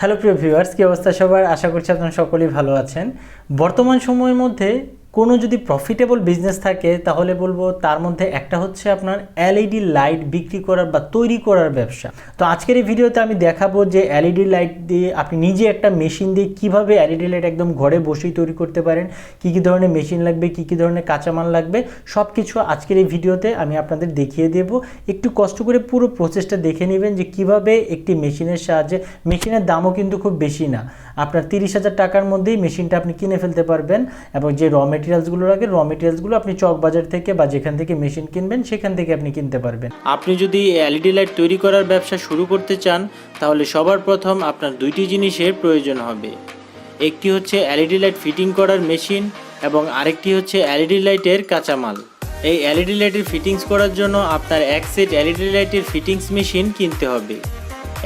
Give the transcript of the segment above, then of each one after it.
Hello প্রিয় viewers, কী অবস্থা সবার? আশা করছি আপনারা সকলেই ভালো আছেন। বর্তমান সময়ের মধ্যে কোনো যদি প্রফিটেবল বিজনেস থাকে, তাহলে বলব তার মধ্যে একটা হচ্ছে আপনার এলইডি লাইট বিক্রি করার বা তৈরি করার ব্যবসা। তো আজকের এই ভিডিওতে আমি দেখাবো যে এলইডি লাইট দিয়ে আপনি নিজে একটা মেশিন দিয়ে কীভাবে এলইডি লাইট একদম ঘরে বসেই তৈরি করতে পারেন, কী কী ধরনের মেশিন লাগবে, কী কী ধরনের কাঁচামাল লাগবে সব কিছু আজকের এই ভিডিওতে আমি আপনাদের দেখিয়ে দেব। একটু কষ্ট করে পুরো প্রসেসটা দেখে নেবেন যে কীভাবে একটি মেশিনের সাহায্যে মেশিনের দামও কিন্তু খুব বেশি না। আপনার তিরিশ হাজার টাকার মধ্যেই মেশিনটা আপনি কিনে ফেলতে পারবেন এবং যে র মেটেরিয়ালসগুলো লাগে র মেটেরিয়ালসগুলো আপনি চক বাজার থেকে বা যেখান থেকে মেশিন কিনবেন, সেখান থেকে আপনি কিনতে পারবেন। আপনি যদি এলইডি লাইট তৈরি করার ব্যবসা শুরু করতে চান, তাহলে সবার প্রথম আপনার দুইটি জিনিসের প্রয়োজন হবে। একটি হচ্ছে এলইডি লাইট ফিটিং করার মেশিন এবং আরেকটি হচ্ছে এলইডি লাইটের কাঁচামাল। এই এলইডি লাইটের ফিটিংস করার জন্য আপনার এক সেট এলইডি লাইটের ফিটিংস মেশিন কিনতে হবে।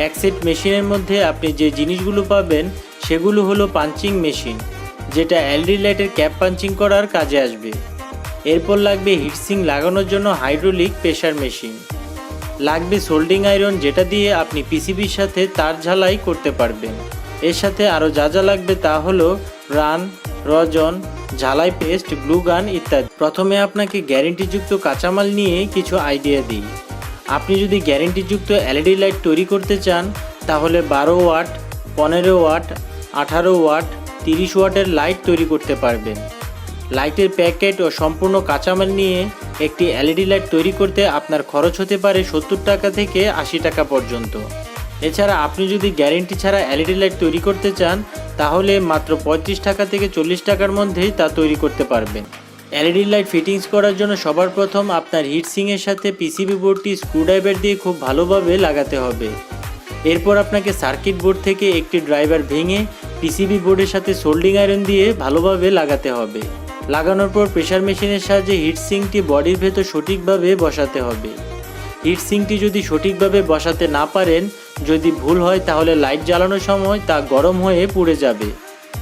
এক সেট মেশিনের মধ্যে আপনি যে জিনিসগুলো পাবেন, সেগুলো হলো পাঞ্চিং মেশিন যেটা এলডি লাইটের ক্যাপ পাঞ্চিং করার কাজে আসবে। এরপর লাগবে হিটসিং লাগানোর জন্য হাইড্রোলিক প্রেশার মেশিন। লাগবে সোল্ডিং আয়রন যেটা দিয়ে আপনি পিসিবির সাথে তার ঝালাই করতে পারবেন। এর সাথে আরও যা যা লাগবে তা হলো রান, রজন, ঝালাই পেস্ট, গ্লু গান ইত্যাদি। প্রথমে আপনাকে গ্যারেন্টিযুক্ত কাঁচামাল নিয়ে কিছু আইডিয়া দিই। আপনি যদি গ্যারেন্টিযুক্ত এলইডি লাইট তৈরি করতে চান, তাহলে বারো ওয়াট, পনেরো ওয়াট, আঠারো ওয়াট তিরিশ ওয়াটের লাইট তৈরি করতে পারবেন। লাইটের প্যাকেট ও সম্পূর্ণ কাঁচামাল নিয়ে একটি এলইডি লাইট তৈরি করতে আপনার খরচ হতে পারে সত্তর টাকা থেকে আশি টাকা পর্যন্ত। এছাড়া আপনি যদি গ্যারেন্টি ছাড়া এলইডি লাইট তৈরি করতে চান, তাহলে মাত্র পঁয়ত্রিশ টাকা থেকে চল্লিশ টাকার মধ্যেই তা তৈরি করতে পারবেন। এলইডি লাইট ফিটিংস করার জন্য সবার প্রথম আপনার হিটসিংয়ের সাথে পিসিবি বোর্ডটি স্ক্রুড্রাইভার দিয়ে খুব ভালোভাবে লাগাতে হবে। এরপর আপনাকে সার্কিট বোর্ড থেকে একটি ড্রাইভার ভেঙে পিসিবি বোর্ডের সাথে সোল্ডিং আয়রন দিয়ে ভালোভাবে লাগাতে হবে। লাগানোর পর প্রেশার মেশিনের সাহায্যে হিটসিংটি বডির ভেতর সঠিকভাবে বসাতে হবে। হিটসিংটি যদি সঠিকভাবে বসাতে না পারেন, যদি ভুল হয় তাহলে লাইট জ্বালানোর সময় তা গরম হয়ে পুড়ে যাবে।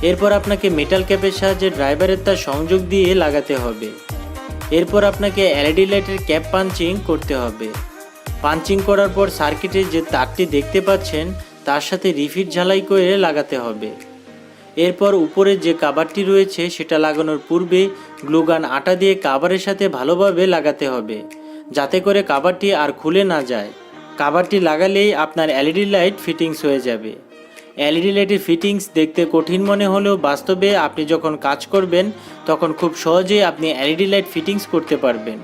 এরপর আপনাকে মেটাল ক্যাপের সাহায্যে ড্রাইভারের তার সংযোগ দিয়ে লাগাতে হবে। এরপর আপনাকে এলইডি লাইটের ক্যাপ পাঞ্চিং করতে হবে। পাঞ্চিং করার পর সার্কিটের যে তারটি দেখতে পাচ্ছেন, তার সাথে রিফিট ঝালাই করে লাগাতে হবে। এরপর উপরে যে কাভারটি রয়েছে সেটা লাগানোর পূর্বে গ্লুগান আটা দিয়ে কাভারের সাথে ভালোভাবে লাগাতে হবে, যাতে করে কাবারটি আর খুলে না যায়। কাবারটি লাগালেই আপনার এলইডি লাইট ফিটিংস হয়ে যাবে। এলইডি লাইটের ফিটিংস দেখতে কঠিন মনে হলেও বাস্তবে আপনি যখন কাজ করবেন, তখন খুব সহজেই আপনি এলইডি লাইট ফিটিংস করতে পারবেন।